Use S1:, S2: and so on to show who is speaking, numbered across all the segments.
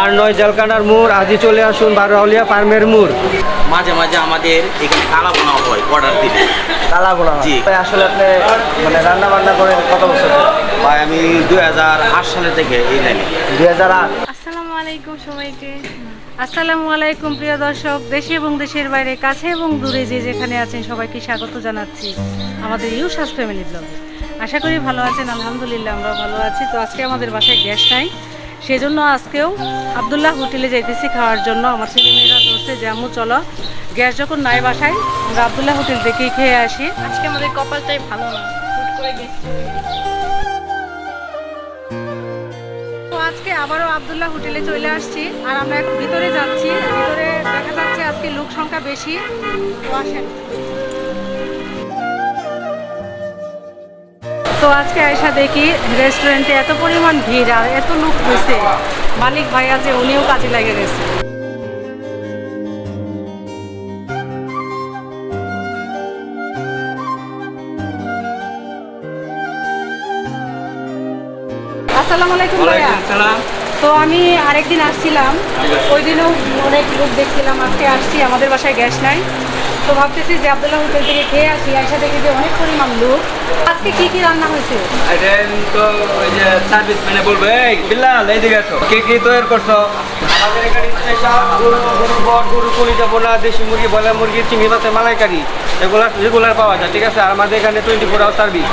S1: আর নয় জলকানার মোড়। আজই চলে আসুন বারোয়ালিয়া ফার্মের মোড়।
S2: মাঝে মাঝে আমাদের এখানে বোনা হয় অর্ডার দিলে। জি।
S1: আসলে আপনি মানে রান্না বান্না করেন কত বছর
S2: ভাই আমি দুই হাজার আট সালে থেকে এই লাইনে।
S1: দুই হাজার আট?
S3: আসসালামু আলাইকুম সবাইকে। আসসালামু আলাইকুম প্রিয় দর্শক দেশে এবং দেশের বাইরে কাছে এবং দূরে যে যেখানে আছেন সবাইকে স্বাগত জানাচ্ছি আমাদের ইউসাস ফ্যামিলি ব্লগে। আশা করি ভালো আছেন আলহামদুলিল্লাহ আমরা ভালো আছি। তো আজকে আমাদের বাসায় গ্যাস নাই। সেজন্য আজকেও আবদুল্লাহ হোটেলে যাইতেছি খাওয়ার জন্য। আমার ছেলেমেয়েরা বলছে যে আম্মু, চলো। গ্যাস যখন নাই বাসায়, আমরা আবদুল্লাহ হোটেল থেকেই খেয়ে আসি। আজকে আমাদের কপালটাই ভালো না তো আজকে আবারও আবদুল্লাহ হোটেলে চলে আসছি, আর আমরা এখন ভিতরে যাচ্ছি। ভিতরে দেখা যাচ্ছে আজকে লোক সংখ্যা বেশি। তো আসেন। তো আজকে আয়সা দেখি রেস্টুরেন্টে এত পরিমাণ ভিড় আর এত লোক হয়েছে মালিক ভাই আছে উনিও কাজে লেগে গেছে। আসসালামু আলাইকুম ভাইয়া। তো আমি আরেকদিন আসছিলাম। ওই দিনও অনেক লোক দেখছিলাম আজকে আসছি আমাদের বাসায় গ্যাস নাই। তো ভাবতেছি যে আবদুল্লাহ হোটেল থেকে খেয়ে আসি আয়সা দেখি যে অনেক পরিমাণ লোক, আজকে কি কি রান্না হয়েছে?
S1: তো ওই যে সার্ভিস মানে বলবে, এই বিল্লাল কি কি তৈরি করছ? আমাদের এখানে স্পেশাল গরু গরু গরু দেশি মুরগি বলা মুরগি, চিংড়ি মাছের মালাইকারি, এগুলো রেগুলার পাওয়া যায়, ঠিক আছে? আর আমাদের এখানে টোয়েন্টি ফোর আওয়ার সার্ভিস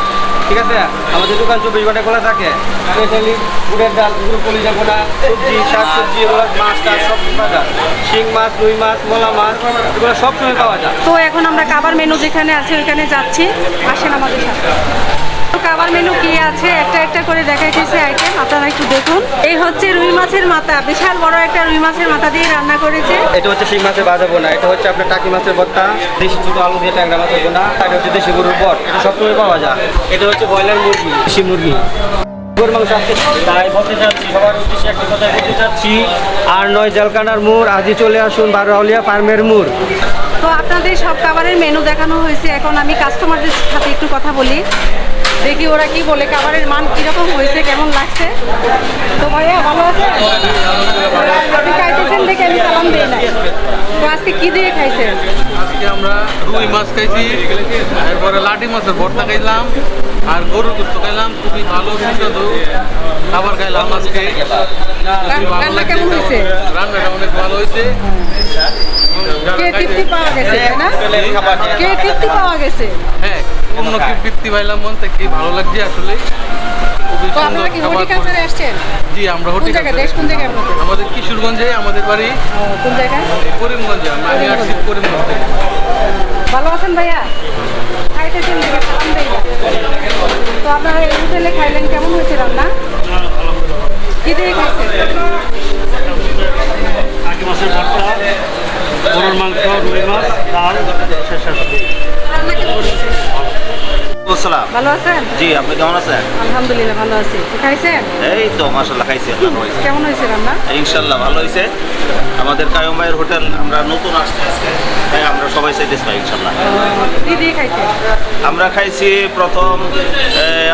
S1: ঠিক আছে? আমাদের দোকান চব্বিশ ঘণ্টা খোলা থাকে। স্পেশালি গুড়ের ডাল গরু কলিজা বোনা সবজি শাক সবজি এগুলো মাছ টাছ সব পাওয়া যায়। শিং মাছ, রুই মাছ, মোলা মাছ, এগুলো সব সময় পাওয়া যায়।
S3: তো এখন আমরা খাবার মেনু যেখানে আছে, ওইখানে যাচ্ছি। আসেন আমাদের সাথে। খাবার মেনু কি আছে? একটা একটা করে দেখাইতেছে আইটেম আপনারা একটু দেখুন। এই হচ্ছে রুই মাছের মাথা বিশাল বড় একটা রুই মাছের মাথা দিয়ে রান্না করেছে।
S1: এটা হচ্ছে শিং মাছের ভাজা বোনা এটা হচ্ছে আপনার টাকি মাছের ভর্তা দেশি ছোটো আলু দিয়ে ট্যাংরা মাছের বোনা এটা হচ্ছে দেশি গরুর বট এটা সবসময় পাওয়া যায়। এটা হচ্ছে ব্রয়লার মুরগি দেশি মুরগি। গরুর মাংস আজকে তাই বলতে চাচ্ছি সবার উদ্দেশ্যে একটা কথা বলতে চাচ্ছি আর নয় জলকানার মোড় আজই চলে আসুন বারোয়ালিয়া ফার্মের মোড়।
S3: তো আপনাদের সব খাবারের মেনু দেখানো হয়েছে। এখন আমি কাস্টমারদের সাথে একটু কথা বলি। দেখি ওরা কি বলে খাবারের মান কীরকম হয়েছে কেমন লাগছে? তো ভাইয়া ভালো আছে আপনি খাইতেছেন দেখে আমি সালাম দিই তো আজকে কি দিয়ে খাইছেন?
S4: আজকে আমরা রুই মাছ খাইছি এরপরে লাঠি মাছের ভর্তা খাইলাম আর গরুর গুস্ত খাইলাম খুবই ভালো সুস্বাদু খাবার খাইলাম আজকে।
S3: রান্না কেমন হয়েছে?
S4: রান্নাটা অনেক ভালো হয়েছে।
S3: কে তৃপ্তি পাওয়া গেছে না? কে তৃপ্তি পাওয়া গেছে?
S4: হ্যাঁ। অন্য কি বৃত্তি পাইলাম মন থেকে ভালো লাগছে আসলে জি আমরা
S3: জায়গায়?
S4: আমাদের কিশোরগঞ্জে আমাদের বাড়ি
S3: কোন জায়গায়?
S4: করিমগঞ্জে আমি আমি আসছি করিমগঞ্জ থেকে।
S3: ভালো আছেন ভাইয়া? খাইতেছেন। তো আপনারা এই হোটেলে খাইলেন কেমন হয়েছে রান্না? কি দিয়ে খাইছেন?
S5: আগে মাছের ভর্তা গরুর মাংস রুই মাছ ডাল শেষ
S2: আসসালাম।
S3: ভালো আছেন?
S2: জি আপনি কেমন আছেন?
S3: আলহামদুলিল্লাহ ভালো আছি। খাইছেন?
S2: এই তো মাসাল্লাহ খাইছি
S3: কেমন হয়েছে রান্না?
S2: ইনশাল্লাহ ভালো হয়েছে আমাদের কায়ম ভাইয়ের হোটেল আমরা নতুন আজকে। তাই আমরা সবাই স্যাটিসফাই ইনশাল্লাহ
S3: কি দিয়ে খাইছেন?
S2: আমরা খাইছি প্রথম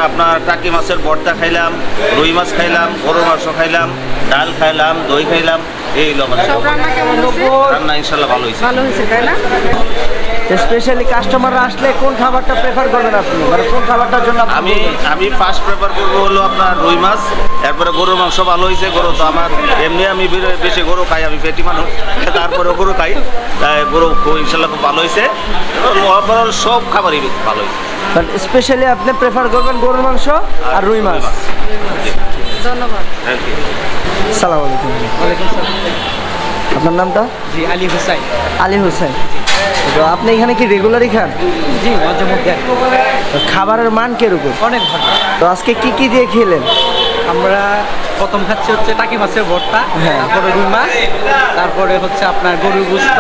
S2: আপনার টাকি মাছের ভর্তা খাইলাম রুই মাছ খাইলাম গরুর মাংস খাইলাম ডাল খাইলাম দই খাইলাম। এই হলো
S3: রান্না কেমন হয়েছে?
S2: রান্না ইনশাল্লাহ ভালো হয়েছে।
S3: ভালো হয়েছে তাই না?
S1: স্পেশালি কাস্টমাররা আসলে কোন খাবারটা প্রেফার করবেন আপনি? মানে কোন খাবারটার জন্য
S2: আমি আমি ফার্স্ট প্রেফার করব হলো আপনার রুই মাছ। এরপরে গরুর মাংস ভালো হয়েছে গরু তো আমার এমনি আমি বের- বেশি গরু খাই আমি পেটি মানুষ তারপরে গরু খাই। তাই গরু ইনশাল্লাহ খুব ভালো হয়েছে। ওভারঅল সব খাবারই ভালো হয়েছে।
S1: স্পেশালি আপনি প্রেফার করবেন গরুর মাংস আর রুই মাছ?
S3: ধন্যবাদ।
S2: থ্যাংক ইউ
S1: সালাম আলাইকুম। আপনার নামটা?
S6: জি আলী হুসাইন।
S1: আলী হোসেন তো আপনি এখানে কি রেগুলারই খান?
S6: জি মাঝে মধ্যে
S1: খাবারের মান কীরকম?
S6: অনেক ভালো।
S1: তো আজকে কি কি দিয়ে খেলেন?
S6: আমরা প্রথম খাচ্ছি হচ্ছে টাকি মাছের ভর্তা
S1: হ্যাঁ।
S6: তারপরে রুই মাছ তারপরে হচ্ছে আপনার গরুর গুস্ত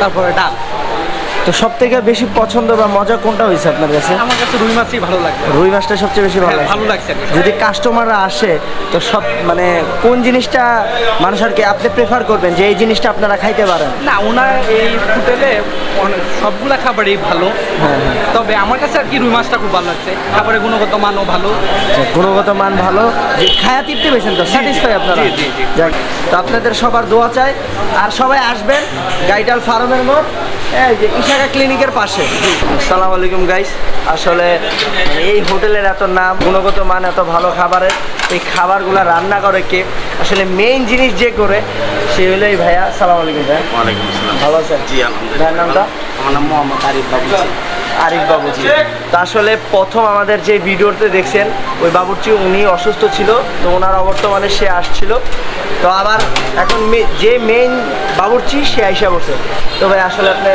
S6: তারপরে ডাল।
S1: তো
S7: সব থেকে বেশি পছন্দ বা মজা কোনটা হয়েছে আপনার কাছে?
S8: আমার কাছে রুই মাছই ভালো লাগে
S7: রুই মাছটা সবচেয়ে বেশি ভালো
S8: হ্যাঁ, ভালো লাগছে
S7: যদি কাস্টমাররা আসে তো সব মানে কোন জিনিসটা মানুষ আর কি আপনি প্রেফার করবেন? যে এই জিনিসটা আপনারা খাইতে পারেন।
S8: না ওনার এই হোটেলে সবগুলা খাবারই ভালো।
S7: হ্যাঁ,
S8: তবে আমার কাছে আর কি রুই মাছটা খুব ভালো লাগছে। খাবারের গুণগত মানও ভালো।
S7: আচ্ছা, গুণগত মান ভালো। যে খায়া তৃপ্তি পেয়েছেন তো? স্যাটিসফাই আপনারা? তো আপনাদের সবার দোয়া চাই। আর সবাই আসবেন গাইটাল ফার্মের মোড়। এই যে ইশাকা ক্লিনিকের পাশে। আসসালামু আলাইকুম গাইস আসলে এই হোটেলের এত নাম গুণগত মান এত ভালো খাবারের এই খাবারগুলো রান্না করে কে? আসলে মেইন জিনিস যে করে সে হলো এই ভাইয়া। সালাম আলাইকুম ভাইয়া।
S9: ওয়ালাইকুম আসসালাম।
S7: ভালো আছেন?
S9: জি
S7: ভাইয়ের নামটা?
S9: আমার নাম মোহাম্মদ আরিফ বাবু
S7: আরিফ বাবুজি। তো আসলে প্রথম আমাদের যে ভিডিওতে দেখছেন, ওই বাবুর্চি উনি অসুস্থ ছিল, তো ওনার অবর্তমানে সে আসছিল। তো আবার এখন যে মেইন বাবুর্চি, সে আইসা বসে। তো ভাই, আসলে আপনি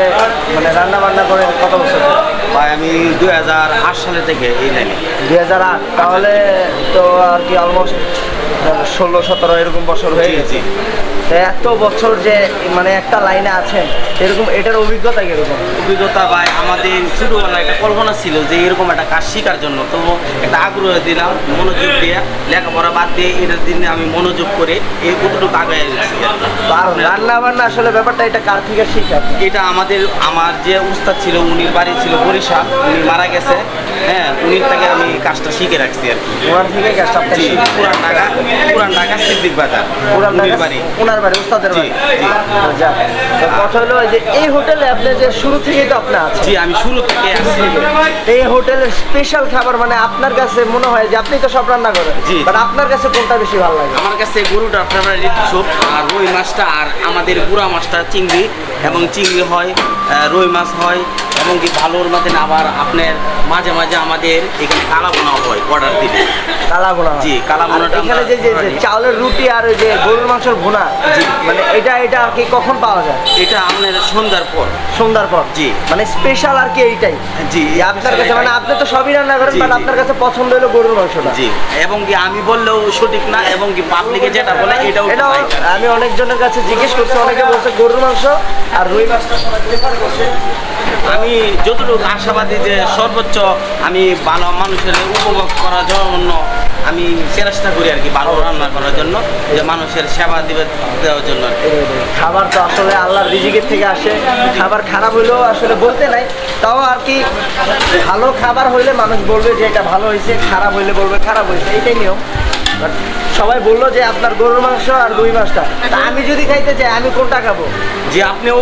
S7: মানে রান্না বান্না করে কত বছর?
S9: ভাই আমি দুই হাজার আট সালে থেকে এই লাইনে।
S7: দুই হাজার আট তাহলে তো আর কি অলমোস্ট ষোলো সতেরো এরকম বছর হয়ে গেছে। এত বছর যে মানে একটা লাইনে আছেন এরকম এটার অভিজ্ঞতা কীরকম?
S9: অভিজ্ঞতা ভাই আমাদের একটা কল্পনা ছিল যে এরকম একটা কাজ শেখার জন্য। তো একটা আগ্রহ দিলাম মনোযোগ দিয়ে লেখাপড়া বাদ দিয়ে এটার দিনে আমি মনোযোগ করে এই কতটুকু আগে
S7: আর রান্না বান্না আসলে ব্যাপারটা এটা কার থেকে শিখা
S9: এটা আমাদের আমার যে উস্তাদ ছিল উনির বাড়ি ছিল বরিশাল উনি মারা গেছে। হ্যাঁ উনির থেকে আমি কাজটা শিখে রাখছি আর কি।
S7: ওনার থেকে
S9: পুরান ঢাকা পুরান ঢাকা সিদ্দিক বাজার
S7: পুরান ঢাকা
S9: বাড়ি।
S7: ওনার বাড়ি উস্তাদের বাড়ি। যাক। কথা হলো যে এই হোটেলে আপনি যে শুরু থেকেই তো আপনি আছেন
S9: জি আমি শুরু থেকে আসছি
S7: এই হোটেলের স্পেশাল খাবার মানে আপনার কাছে মনে হয় যে আপনি তো সব রান্না করেন।
S9: জি।
S7: বাট আপনার কাছে কোনটা বেশি ভালো লাগে?
S9: আমার কাছে গরুটার ফেভারিট স্যুপ আর রুই মাছটা আর আমাদের গুড়া মাছটা চিংড়ি এবং চিংড়ি হয় রুই মাছ হয় এবং কি ভালোর মধ্যে আবার আপনার মাঝে মাঝে আমাদের এখানে কালা বোনা হয় অর্ডার দিলে।
S7: কালা হয়।
S9: জি, কালা
S7: আর এখানে যে যে চাউলের রুটি আর ওই যে গরুর মাংসের ভুনা মানে এটা এটা আর কি কখন পাওয়া যায়?
S9: এটা আপনার সন্ধ্যার পর।
S7: সন্ধ্যার পর।
S9: জি।
S7: মানে স্পেশাল আর কি এইটাই।
S9: জি
S7: আপনার কাছে মানে আপনি তো সবই রান্না করেন বাট আপনার কাছে পছন্দ হলো গরুর মাংসটা।
S9: জি এবং কি আমি বললেও সঠিক না এবং কি পাবলিকে যেটা বলে এটাও
S7: এটাও
S9: right।
S7: আমি অনেকজনের কাছে জিজ্ঞেস করছি অনেকে বলছে গরুর মাংস আর রুই মাছটা।
S9: আমি যতটুকু আশাবাদী যে সর্বোচ্চ আমি ভালো মানুষের উপভোগ করার জন্য আমি চেষ্টা করি আর কি ভালো রান্না করার জন্য, যে মানুষের সেবা দিবে, দেওয়ার জন্য
S7: খাবার তো আসলে আল্লাহর রিজিকের থেকে আসে, খাবার খারাপ হইলেও আসলে বলতে নাই, তাও আর কি ভালো খাবার হইলে মানুষ বলবে যে এটা ভালো হয়েছে খারাপ হইলে বলবে খারাপ হয়েছে এইটাই নিয়ম। সবাই বলল যে আপনার গরুর মাংস আর রুই মাছটা। তা আমি যদি খাইতে চাই আমি কোনটা খাব?
S9: যে আপনিও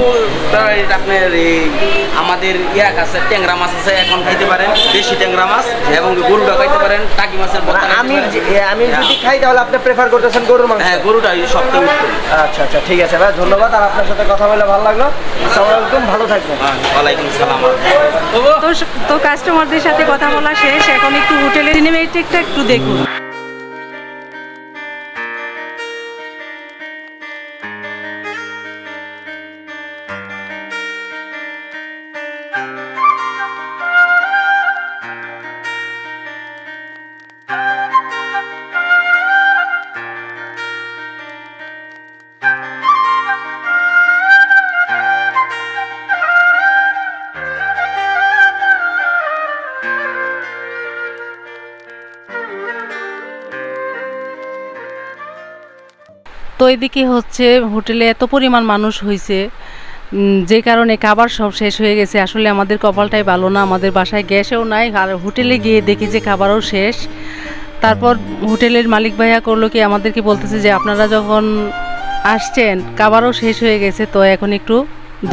S9: আপনার এই আমাদের ইয়াক আছে ট্যাংরা মাছ আছে এখন খাইতে পারেন দেশি ট্যাংরা মাছ এবং গরুটা খাইতে পারেন টাকি মাছের
S7: আমি আমি যদি খাই তাহলে আপনি প্রেফার করতেছেন গরুর মাংস?
S9: হ্যাঁ গরুটা উত্তম।
S7: আচ্ছা আচ্ছা ঠিক আছে ভাই ধন্যবাদ আর আপনার সাথে কথা বলে ভালো লাগল। আসসালামু আলাইকুম ভালো থাকবেন।
S9: হ্যাঁ, ওয়ালাইকুম সালাম।
S3: তো তো কাস্টমারদের সাথে কথা বলা শেষ এখন একটু হোটেলের সিনেমেটিকটা একটু দেখুন। তো এদিকে হচ্ছে হোটেলে এত পরিমাণ মানুষ হয়েছে যে কারণে খাবার সব শেষ হয়ে গেছে। আসলে আমাদের কপালটাই ভালো না, আমাদের বাসায় গ্যাসেও নাই, আর হোটেলে গিয়ে দেখি যে খাবারও শেষ। তারপর হোটেলের মালিক ভাইয়া করল কি, আমাদেরকে বলতেছে যে, আপনারা যখন আসছেন, খাবারও শেষ হয়ে গেছে, তো এখন একটু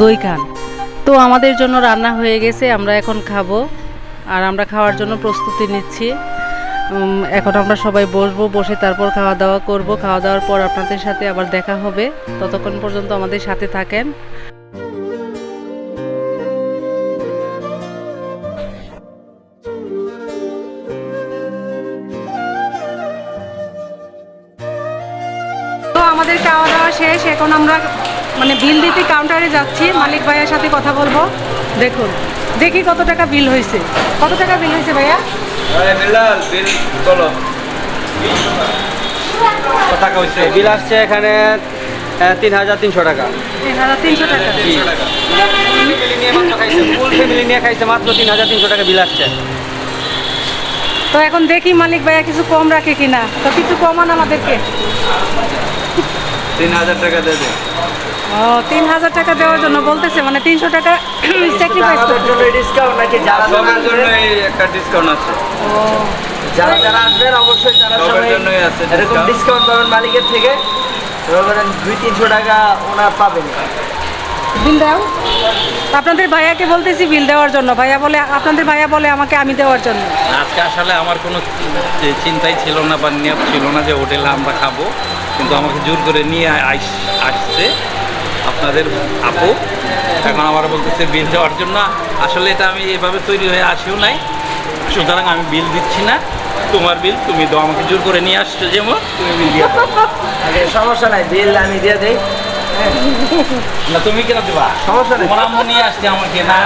S3: দই খান। তো আমাদের জন্য রান্না হয়ে গেছে, আমরা এখন খাব, আর আমরা খাওয়ার জন্য প্রস্তুতি নিচ্ছি। এখন আমরা সবাই বসবো, বসে তারপর খাওয়া দাওয়া করব। খাওয়া দাওয়ার পর আপনাদের সাথে আবার দেখা হবে। ততক্ষণ পর্যন্ত আমাদের সাথে থাকেন। তো আমাদের খাওয়া দাওয়া শেষ। এখন আমরা মানে বিল দিতে কাউন্টারে যাচ্ছি। মালিক ভাইয়ের সাথে কথা বলব। দেখুন। দেখি কত টাকা বিল হয়েছে। কত টাকা বিল হয়েছে ভাইয়া?
S8: টাকা হয়েছে
S1: বিল আসছে এখানে তিন হাজার তিনশো টাকা।
S3: তিন হাজার তিনশো টাকা।
S1: নিয়ে খাইছে ফুল ফ্যামিলি নিয়ে খাইছে মাত্র তিন হাজার তিনশো টাকা বিল আসছে।
S3: তো এখন দেখি মালিক ভাইয়া কিছু কম রাখে কিনা। তো কিছু কমান আমাদেরকে।
S1: তিন হাজার টাকা দেবে।
S3: ও তিন হাজার টাকা দেওয়ার জন্য বলতেছে মানে তিনশো টাকা স্যাক্রিফাইস
S7: আমাদের জন্য ডিসকাউন্ট নাকি যারা
S1: সবার জন্য? একটা ডিসকাউন্ট আছে।
S7: যারা যারা আসবেন অবশ্যই তারা
S1: সবার জন্যই আছে
S7: এরকম ডিসকাউন্ট পাবেন মালিকের থেকে। বলেন দুই তিনশো টাকা ওনার পাবেন।
S3: বিল দাও। আপনাদের ভাইয়াকে বলতেছি বিল দেওয়ার জন্য। ভাইয়া বলে আপনাদের ভাইয়া বলে আমাকে আমি দেওয়ার জন্য।
S8: আজকে আসলে আমার কোনো চিন্তাই ছিল না বা নিয়ত ছিল না যে হোটেলে আমরা খাব। কিন্তু আমাকে জোর করে নিয়ে আসছে। আপনাদের আপু। এখন আমার বলতেছে বিল দেওয়ার জন্য। আসলে এটা আমি এভাবে তৈরি হয়ে আসিও নাই। সুতরাং আমি বিল দিচ্ছি না। তোমার বিল তুমি দাও আমাকে জোর করে নিয়ে আসছো যেমন তুমি বিল দিয়ে দাও।
S7: আগে সমস্যা নাই বিল আমি দিয়ে দিই।
S8: না তুমি কেন দেবা?
S7: সমস্যা নেই।
S8: তোমার আম্মু নিয়ে আসছে আমাকে না।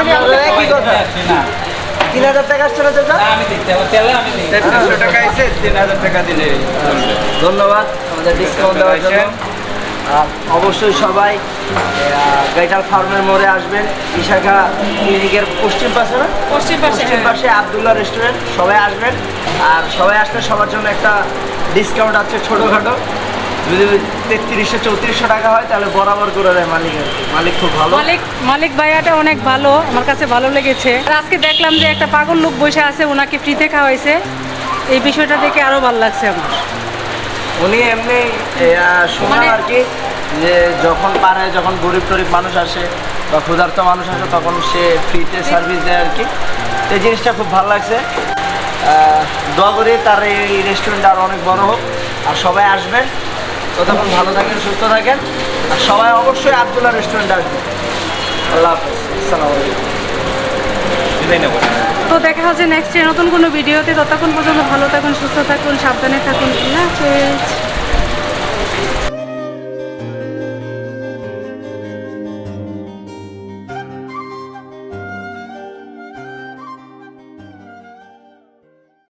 S7: আমরা একই কথা?
S8: আসছি না।
S7: তিন হাজার টাকা আসছে না চাচা
S8: আমি হবে তেলে আমি
S1: তিনশো টাকা আছে তিন হাজার টাকা দিলে।
S7: ধন্যবাদ। আমাদের ডিসকাউন্ট দেওয়ার জন্য। অবশ্যই সবাই গাইটাল ফার্মের মোড়ে আসবেন। বিশাখা ক্লিনিকের পশ্চিম পাশে না?
S3: পশ্চিম পাশে
S7: পশ্চিম পাশে আবদুল্লাহ রেস্টুরেন্ট সবাই আসবেন। আর সবাই আসলে সবার জন্য একটা ডিসকাউন্ট আছে ছোটোখাটো। যদি তেত্রিশশো চৌত্রিশশো টাকা হয় তাহলে বরাবর করে দেয় মালিক। মালিক খুব ভালো।
S3: মালিক মালিক ভাইয়াটা অনেক ভালো আমার কাছে ভালো লেগেছে। আর আজকে দেখলাম যে একটা পাগল লোক বসে আছে ওনাকে ফ্রিতে খাওয়াইছে। এই বিষয়টা দেখে আরও ভালো লাগছে আমার।
S7: উনি এমনি শুনলাম
S3: মানে-
S7: আর কি যে যখন পারে যখন গরিব টরিব মানুষ আসে বা ক্ষুধার্ত মানুষ আসে তখন সে ফ্রিতে সার্ভিস দেয় আর কি এই জিনিসটা খুব ভালো লাগছে। দোয়া করি তার এই রেস্টুরেন্টটা আরও অনেক বড় হোক। আর সবাই আসবেন। ততক্ষণ ভালো থাকেন সুস্থ থাকেন। আর সবাই অবশ্যই আবদুল্লাহ রেস্টুরেন্টে আসবেন। আল্লাহ হাফেজ। আসসালামু আলাইকুম।
S3: তো দেখা হচ্ছে নেক্সট নতুন কোনো ভিডিওতে ততক্ষণ পর্যন্ত ভালো থাকুন, সুস্থ থাকুন, সাবধানে থাকুন। ঠিক